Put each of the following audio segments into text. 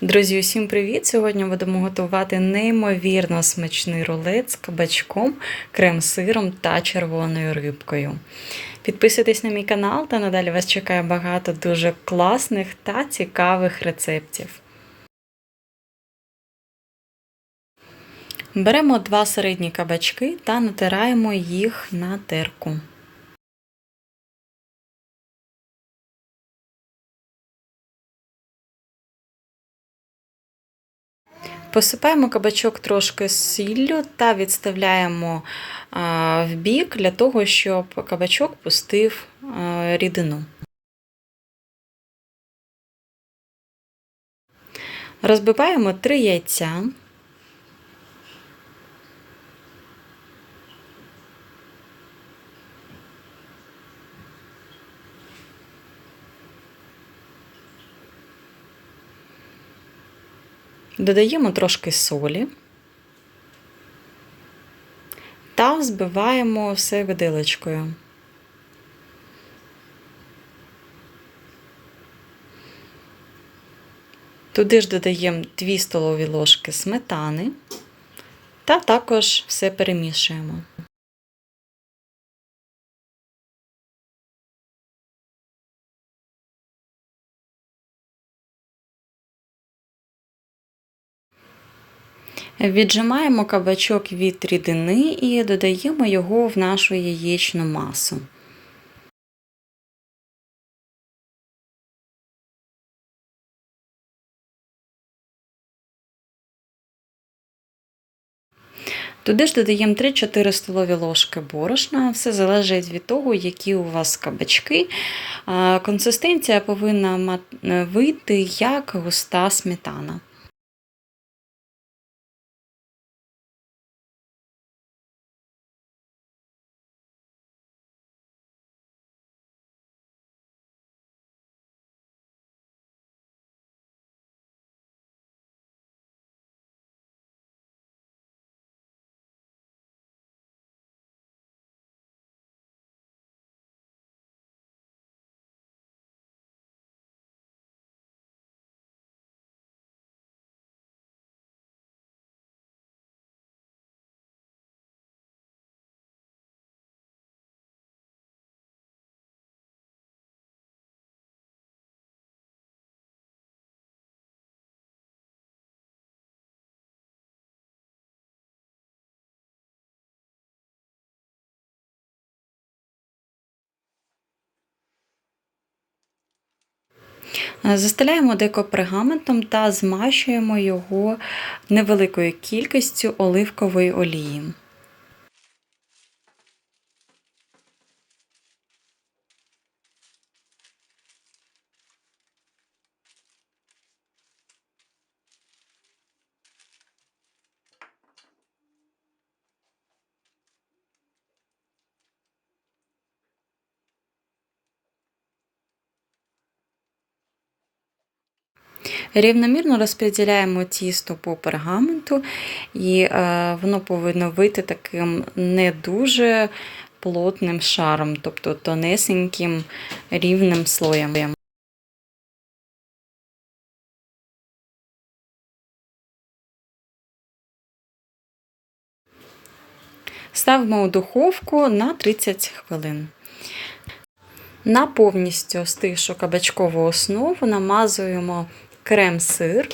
Друзі, усім привіт! Сьогодні будемо готувати неймовірно смачний рулет з кабачком, крем-сиром та червоною рибкою. Підписуйтесь на мій канал, та надалі вас чекає багато дуже класних та цікавих рецептів. Беремо два середні кабачки та натираємо їх на терку. Посипаємо кабачок трошки сіллю та відставляємо в бік для того, щоб кабачок пустив рідину. Розбиваємо три яйця. Додаємо трошки солі та взбиваємо все виделочкою. Туди ж додаємо 2 столові ложки сметани та також все перемішуємо. Віджимаємо кабачок від рідини і додаємо його в нашу яєчну масу. Туди ж додаємо 3-4 столові ложки борошна. Все залежить від того, які у вас кабачки. Консистенція повинна вийти як густа сметана. Застеляємо деко пергаментом та змащуємо його невеликою кількістю оливкової олії. Рівномірно розподіляємо тісто по пергаменту, і е, воно повинно вийти таким не дуже плотним шаром, тобто тонесеньким рівним слоєм. Ставимо у духовку на 30 хвилин. На повністю стишу кабачкову основу намазуємо крем-сир.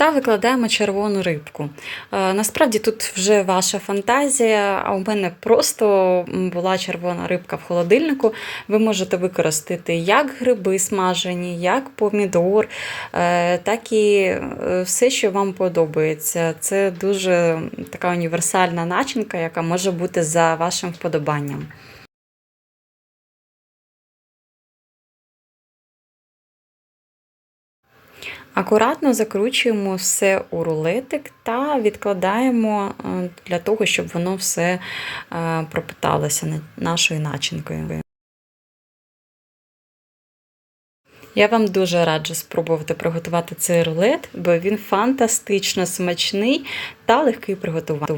Та викладаємо червону рибку. Е, насправді тут вже ваша фантазія, а у мене просто була червона рибка в холодильнику. Ви можете використати як гриби смажені, як помідор, е, так і е, все, що вам подобається. Це дуже така універсальна начинка, яка може бути за вашим вподобанням. Акуратно закручуємо все у рулетик та відкладаємо е, для того, щоб воно все е, пропиталося нашою начинкою. Я вам дуже раджу спробувати приготувати цей рулет, бо він фантастично смачний та легкий приготувати.